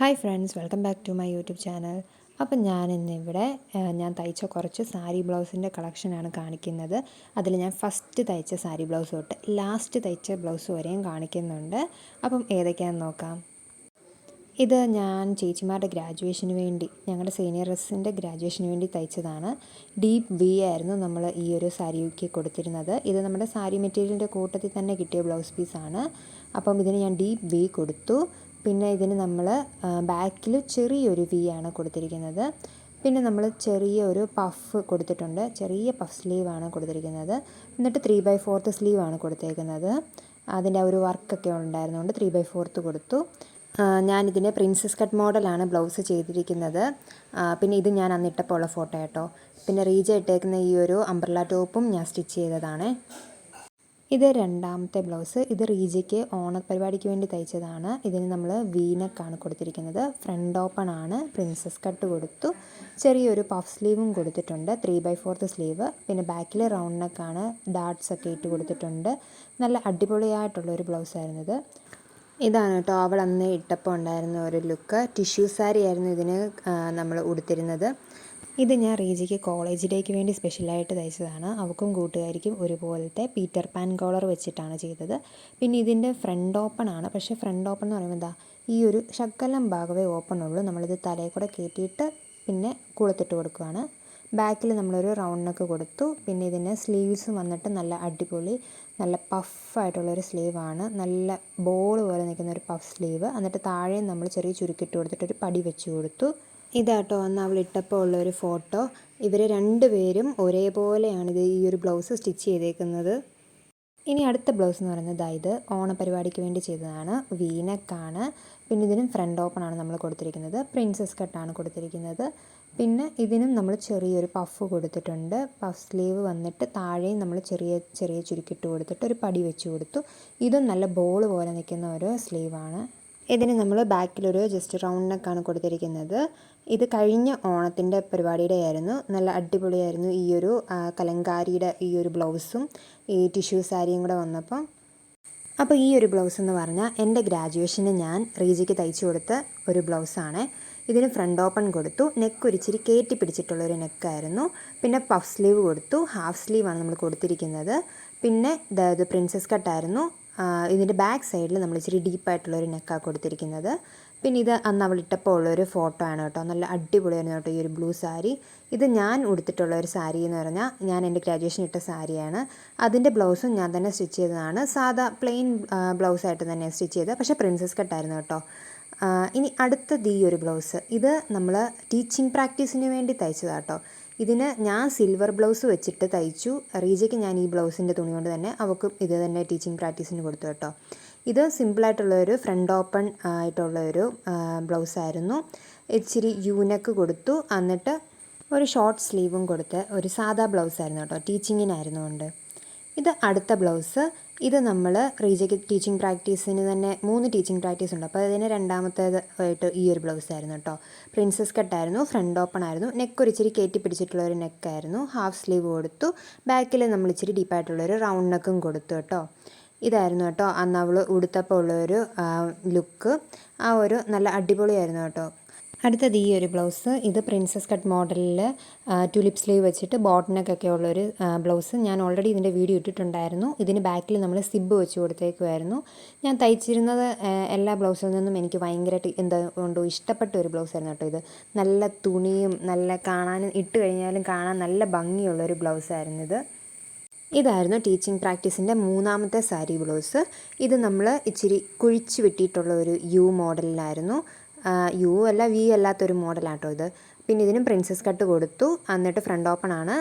Hi friends welcome back to my YouTube channel. അപ്പം ഞാൻ ഇന്നിവിടെ ഞാൻ തയ്ച്ച കുറച്ച് സാരി ബ്ലൗസിന്റെ കളക്ഷനാണ് കാണിക്കുന്നത്. അതിൽ ഞാൻ ഫസ്റ്റ് തയ്ച്ച സാരി ബ്ലൗസ് തൊട്ട് ലാസ്റ്റ് തയ്ച്ച ബ്ലൗസ് വരെയും കാണിക്കുന്നുണ്ട്. അപ്പം ഏതൊക്കെയാണെന്ന് നോക്കാം. ഇത് ഞാൻ ചേച്ചിമാരുടെ ഗ്രാജുവേഷന് വേണ്ടി ഞങ്ങളുടെ സീനിയർ സീനിയർസിന്റെ ഗ്രാജുവേഷന് വേണ്ടി തയ്ച്ചതാണ്. ഡീപ്പ് വി ആയിരുന്നു നമ്മൾ ഈ ഒരു സാരിക്ക് കൊടുത്തിരുന്നത്. ഇത് നമ്മുടെ സാരി മെറ്റീരിയലിന്റെ കൂട്ടത്തിൽ തന്നെ കിട്ടിയ ബ്ലൗസ് പീസാണ്. അപ്പം ഇതിന് ഞാൻ ഡീപ്പ് വി കൊടുത്തു. പിന്നെ ഇതിന് നമ്മൾ ബാക്കിൽ ചെറിയൊരു വി ആണ് കൊടുത്തിരിക്കുന്നത്. പിന്നെ നമ്മൾ ചെറിയ ഒരു പഫ് കൊടുത്തിട്ടുണ്ട്. ചെറിയ പഫ് സ്ലീവാണ് കൊടുത്തിരിക്കുന്നത്. എന്നിട്ട് ത്രീ ബൈ ഫോർത്ത് സ്ലീവാണ് കൊടുത്തേക്കുന്നത്. അതിന്റെ ഒരു വർക്കൊക്കെ ഉണ്ടായിരുന്നുകൊണ്ട് ത്രീ ബൈ ഫോർത്ത് കൊടുത്തു. ഞാനിതിന്റെ പ്രിൻസസ് കട്ട് മോഡലാണ് ബ്ലൗസ് ചെയ്തിരിക്കുന്നത്. പിന്നെ ഇത് ഞാൻ അന്നിട്ടപ്പോൾ ഉള്ള ഫോട്ടോ കേട്ടോ പിന്നെ റീജ ഇട്ടേക്കുന്ന ഈ ഒരു അംബ്രല ടോപ്പും ഞാൻ സ്റ്റിച്ച് ചെയ്തതാണ്. ഇത് രണ്ടാമത്തെ ബ്ലൗസ്. ഇത് റീജയ്ക്ക് ഓണപ്പരിപാടിക്ക് വേണ്ടി തയ്ച്ചതാണ്. ഇതിന് നമ്മൾ വീനക്കാണ് കൊടുത്തിരിക്കുന്നത്. ഫ്രണ്ട് ഓപ്പൺ ആണ്. പ്രിൻസസ് കട്ട് കൊടുത്തു. ചെറിയൊരു പഫ് സ്ലീവും കൊടുത്തിട്ടുണ്ട്. ത്രീ ബൈ ഫോർത്ത് സ്ലീവ് പിന്നെ ബാക്കിൽ റൗണ്ട് നെക്കാണ് ഡാർട്സ് ഒക്കെ ഇട്ട് കൊടുത്തിട്ടുണ്ട്. നല്ല അടിപൊളിയായിട്ടുള്ള ഒരു ബ്ലൗസ് ആയിരുന്നു ഇത്. ഇതാണ് കേട്ടോ. അവൾ അന്ന് ഇട്ടപ്പോൾ ഉണ്ടായിരുന്ന ഒരു ലുക്ക്. ടിഷ്യൂ സാരി ആയിരുന്നു ഇതിന് നമ്മൾ ഉടുത്തിരുന്നത്. ഇത് ഞാൻ റീജിക്ക് കോളേജിലേക്ക് വേണ്ടി സ്പെഷ്യലായിട്ട് തയ്ച്ചതാണ്. അവൾക്കും കൂട്ടുകാരിക്കും ഒരുപോലത്തെ പീറ്റർ പാൻ കോളർ വെച്ചിട്ടാണ് ചെയ്തത്. പിന്നെ ഇതിന്റെ ഫ്രണ്ട് ഓപ്പൺ ആണ്. പക്ഷേ ഫ്രണ്ട് ഓപ്പൺ എന്ന് പറയുമ്പോൾ എന്താ ഈ ഒരു ശക്കലം ഭാഗമേ ഓപ്പൺ ഉള്ളൂ. നമ്മളിത് തലയിൽ കൂടെ കയറ്റിയിട്ട് പിന്നെ കുളത്തിട്ട് കൊടുക്കുകയാണ് ബാക്കിൽ നമ്മളൊരു റൗണ്ട് നെക്ക് കൊടുത്തു. പിന്നെ ഇതിന് സ്ലീവ്സ് വന്നിട്ട് നല്ല അടിപൊളി നല്ല പഫായിട്ടുള്ളൊരു സ്ലീവാണ് നല്ല ബോൾ പോലെ നിൽക്കുന്ന ഒരു പഫ് സ്ലീവ് എന്നിട്ട് താഴെ നമ്മൾ ചെറിയ ചുരുക്കിട്ട് കൊടുത്തിട്ട് ഒരു പടി വെച്ച് കൊടുത്തു. ഇതാട്ടോ അന്ന് അവൾ ഇട്ടപ്പോൾ ഉള്ളൊരു ഫോട്ടോ. ഇവർ രണ്ടുപേരും ഒരേപോലെയാണ് ഇത് ഈ ഒരു ബ്ലൗസ് സ്റ്റിച്ച് ചെയ്തേക്കുന്നത്. ഇനി അടുത്ത ബ്ലൗസ് എന്ന് പറയുന്നത് ഇത് ഓണപരിപാടിക്ക് വേണ്ടി ചെയ്തതാണ്. വീനക്കാണ് പിന്നെ ഇതിനും ഫ്രണ്ട് ഓപ്പൺ ആണ് നമ്മൾ കൊടുത്തിരിക്കുന്നത്. പ്രിൻസസ് കട്ടാണ് കൊടുത്തിരിക്കുന്നത്. പിന്നെ ഇതിനും നമ്മൾ ചെറിയൊരു പഫ് കൊടുത്തിട്ടുണ്ട്. പഫ് സ്ലീവ് വന്നിട്ട് താഴെയും നമ്മൾ ചെറിയ ചെറിയ ചുരുക്കിട്ട് കൊടുത്തിട്ട് ഒരു പടി വെച്ച് കൊടുത്തു. ഇതും നല്ല ബോൾ പോലെ നിൽക്കുന്ന ഒരു സ്ലീവാണ്. ഇതിന് നമ്മൾ ബാക്കിലൊരു ജസ്റ്റ് റൗണ്ട് നെക്കാണ് കൊടുത്തിരിക്കുന്നത്. ഇത് കഴിഞ്ഞ ഓണത്തിന്റെ പരിപാടിയുടെ ആയിരുന്നു നല്ല അടിപൊളിയായിരുന്നു ഈ ഒരു കലങ്കാരിയുടെ ഈ ഒരു ബ്ലൗസും ഈ ടിഷ്യൂ സാരിയും കൂടെ വന്നപ്പം. അപ്പോൾ ഈ ഒരു ബ്ലൗസ് എന്ന് പറഞ്ഞാൽ എന്റെ ഗ്രാജുവേഷന് ഞാൻ റീജിക്ക് തയ്ച്ചു കൊടുത്ത ഒരു ബ്ലൗസാണ്. ഇതിന് ഫ്രണ്ട് ഓപ്പൺ കൊടുത്തു. നെക്ക് ഒരിച്ചിരി കയറ്റി പിടിച്ചിട്ടുള്ളൊരു നെക്കായിരുന്നു പിന്നെ പഫ് സ്ലീവ് കൊടുത്തു. ഹാഫ് സ്ലീവാണ് നമ്മൾ കൊടുത്തിരിക്കുന്നത്. പിന്നെ ഇത് പ്രിൻസസ് കട്ടായിരുന്നു ഇതിന്റെ ബാക്ക് സൈഡിൽ നമ്മൾ ഇച്ചിരി ഡീപ്പായിട്ടുള്ളൊരു നെക്കാണ് കൊടുത്തിരിക്കുന്നത്. പിന്നെ ഇത് അന്ന് അവൾ ഇട്ടപ്പോൾ ഉള്ളൊരു ഫോട്ടോ ആണ് കേട്ടോ. നല്ല അടിപൊളിയായിരുന്നു കേട്ടോ ഈ ഒരു ബ്ലൂ സാരി. ഇത് ഞാൻ ഉടുത്തിട്ടുള്ള ഒരു സാരി എന്ന് പറഞ്ഞാൽ ഞാൻ എന്റെ ഗ്രാജുവേഷൻ ഇട്ട സാരിയാണ്. അതിന്റെ ബ്ലൗസും ഞാൻ തന്നെ സ്റ്റിച്ച് ചെയ്തതാണ്. സാധാ പ്ലെയിൻ ബ്ലൗസായിട്ട് തന്നെ സ്റ്റിച്ച് ചെയ്തത്. പക്ഷേ പ്രിൻസസ് കട്ടായിരുന്നു കേട്ടോ. ഇനി അടുത്തത് ഈ ഒരു ബ്ലൗസ്. ഇത് നമ്മൾ ടീച്ചിങ് പ്രാക്ടീസിന് വേണ്ടി തയ്ച്ചതാട്ടോ ഇതിന് ഞാൻ സിൽവർ ബ്ലൗസ് വെച്ചിട്ട് തയ്ച്ചു. റീജയ്ക്ക് ഞാൻ ഈ ബ്ലൗസിന്റെ തുണി കൊണ്ട് തന്നെ അവൾക്ക് ഇത് തന്നെ ടീച്ചിങ് പ്രാക്ടീസിന് കൊടുത്തു കേട്ടോ. ഇത് സിമ്പിളായിട്ടുള്ള ഒരു ഫ്രണ്ട് ഓപ്പൺ ആയിട്ടുള്ള ഒരു ബ്ലൗസായിരുന്നു ഇച്ചിരി യൂനക്ക് കൊടുത്തു. എന്നിട്ട് ഒരു ഷോർട്ട് സ്ലീവും കൊടുത്ത് ഒരു സാധാ ബ്ലൗസായിരുന്നു കേട്ടോ. ടീച്ചിങ്ങിനായിരുന്നു കൊണ്ട്. ഇത് അടുത്ത ബ്ലൗസ് ഇത് നമ്മൾ റീജയ്ക്ക് ടീച്ചിങ് പ്രാക്ടീസിന് തന്നെ മൂന്ന് ടീച്ചിങ് പ്രാക്ടീസ് ഉണ്ട്. അപ്പോൾ അതിന് രണ്ടാമത്തേത് ആയിട്ട് ഈ ഒരു ബ്ലൗസ് ആയിരുന്നു കേട്ടോ പ്രിൻസസ് കട്ടായിരുന്നു ഫ്രണ്ട് ഓപ്പൺ ആയിരുന്നു നെക്ക് ഒരു ഇച്ചിരി കയറ്റി പിടിച്ചിട്ടുള്ള ഒരു നെക്കായിരുന്നു ഹാഫ് സ്ലീവ് കൊടുത്തു ബാക്കിൽ നമ്മൾ ഇച്ചിരി ഡീപ്പായിട്ടുള്ളൊരു റൗണ്ട് നെക്കും കൊടുത്തു കേട്ടോ ഇതായിരുന്നു കേട്ടോ അന്ന് അവൾ ഉടുത്തപ്പോൾ ഉള്ളൊരു ലുക്ക് ആ ഒരു നല്ല അടിപൊളിയായിരുന്നു കേട്ടോ അടുത്തത് ഈ ഒരു ബ്ലൗസ്. ഇത് പ്രിൻസസ് കട്ട് മോഡലിൽ ട്യൂലിപ്പ് സ്ലീവ് വെച്ചിട്ട് ബോട്ടനൊക്കെ ഉള്ളൊരു ബ്ലൗസ്. ഞാൻ ഓൾറെഡി ഇതിന്റെ വീഡിയോ ഇട്ടിട്ടുണ്ടായിരുന്നു. ഇതിന് ബാക്കിൽ നമ്മൾ സിബ് വെച്ച് കൊടുത്തേക്കുമായിരുന്നു ഞാൻ തയ്ച്ചിരുന്നത് എല്ലാ ബ്ലൗസിൽ നിന്നും എനിക്ക് ഭയങ്കരമായിട്ട് എന്താ കൊണ്ടോ ഇഷ്ടപ്പെട്ട ഒരു ബ്ലൗസ് ആയിരുന്നു കേട്ടോ ഇത്. നല്ല തുണിയും നല്ല കാണാനും ഇട്ട് കഴിഞ്ഞാലും കാണാൻ നല്ല ഭംഗിയുള്ളൊരു ബ്ലൗസായിരുന്നു ഇത്. ഇതായിരുന്നു ടീച്ചിങ് പ്രാക്ടീസിന്റെ മൂന്നാമത്തെ സാരി ബ്ലൗസ്. ഇത് നമ്മൾ ഇച്ചിരി കുഴിച്ച് വെട്ടിയിട്ടുള്ള ഒരു യു മോഡലിലായിരുന്നു യു അല്ല വി അല്ലാത്തൊരു മോഡലാട്ടോ ഇത്. പിന്നെ ഇതിനും പ്രിൻസസ് കട്ട് കൊടുത്തു. എന്നിട്ട് ഫ്രണ്ട് ഓപ്പൺ ആണ്.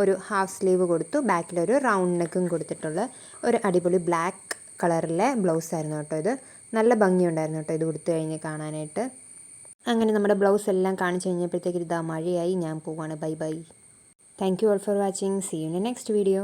ഒരു ഹാഫ് സ്ലീവ് കൊടുത്തു. ബാക്കിലൊരു റൗണ്ട് നെക്കും കൊടുത്തിട്ടുള്ള ഒരു അടിപൊളി ബ്ലാക്ക് കളറിലെ ബ്ലൗസ് ആയിരുന്നു കേട്ടോ ഇത്. നല്ല ഭംഗിയുണ്ടായിരുന്നു കേട്ടോ ഇത് കൊടുത്തു കഴിഞ്ഞ് കാണാനായിട്ട്. അങ്ങനെ നമ്മുടെ ബ്ലൗസ് എല്ലാം കാണിച്ചു കഴിഞ്ഞപ്പോഴത്തേക്ക് ഇതാ മഴയായി. ഞാൻ പോവാണ്. Bye bye thank you all for watching see you in next video